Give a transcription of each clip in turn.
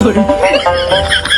আমার যে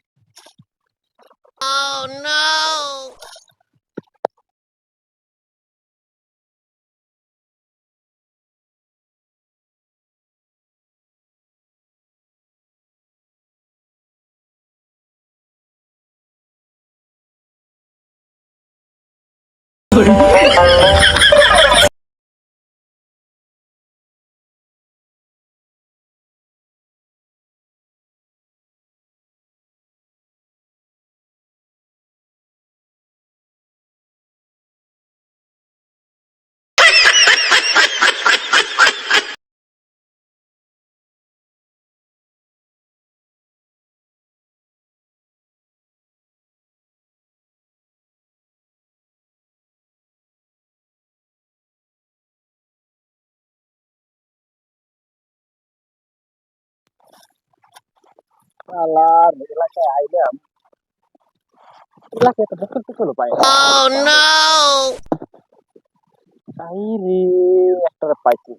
আলার এলাকায় আইলাম এলাকায় তো বছর তো পাই Oh তাই রে একটা পাইছি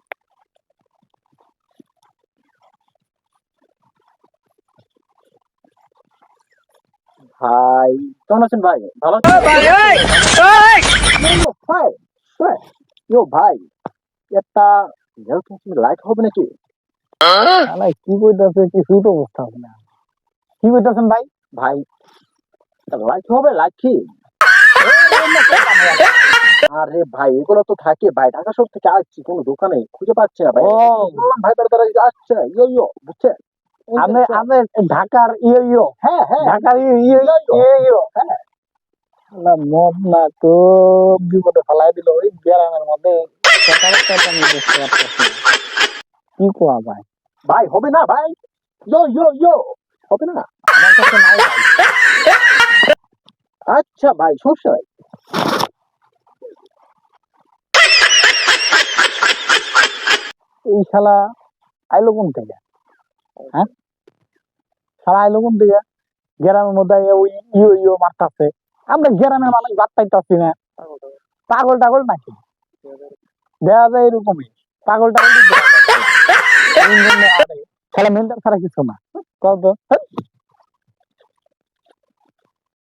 ভাই কেমন আছেন ভাই ভালো ভাই ভাই ইয়ো ভাই একটা গার্লফ্রেন্ড লাইট হবে নাকি কি কইতাছে কিছুই তো বুঝতে হবে না কি কইতাছেন ভাই? ভাই লাইট হবে কি? আরে ভাই এগুলো তো থাকে ভাই ঢাকা শহর থেকে আসছি কোনো দোকানে খুঁজে পাচ্ছি না ভাই। ভাই তারা তারা আসছে ইয়ো ইয়ো আমি ঢাকার ইয়ে ইয়ে। হ্যাঁ হ্যাঁ। ঢাকার ইয়ে ইয়ে ইয়ে ইয়ে। হ্যাঁ। আল্লাহ মদ না তো বিপদে ফেলাই দিল ওই গ্রামের মধ্যে। না। কি কোয়া ভাই? ভাই হবে না ভাই। ইয়ো ইয়ো ইয়ো। হবে না? আচ্ছা ভাই, সমস্যা নাই। এই শালা আইলো কোন থেকে? হ্যাঁ? শালা আইলো কোন থেকে? গ্রামের মধ্যে ওই ইয়ো ইয়ো মারতাছে। আমরা গ্রামের মানুষ বাদ পাইতাছি না। পাগল টাগল নাকি? দেখা যায় এরকমই। পাগল টাগল শালা মেন্টাল ছাড়া কিছু না। 高抱